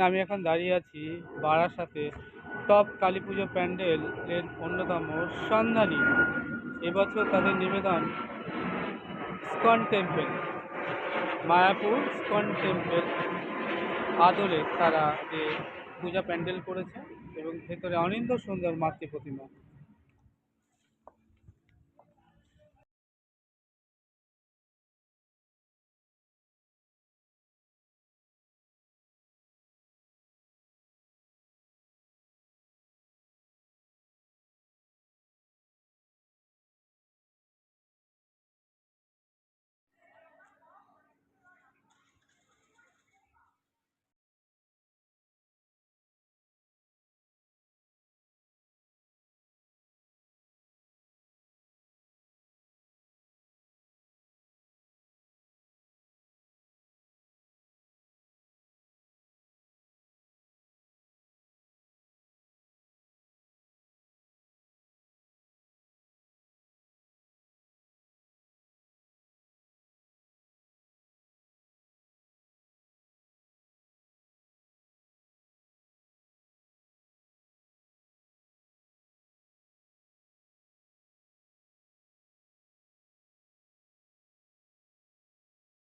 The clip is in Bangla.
আমি এখন দাঁড়িয়ে আছি বারাসাতে টপ কালী পুজো প্যান্ডেলের অন্যতম সন্ধানী। এবছর তাদের নিবেদন ISKCON temple, Mayapur ISKCON temple. আদলে তারা যে পূজা প্যান্ডেল করেছে এবং ভেতরে অনিন্দ সুন্দর মাতৃ প্রতিমা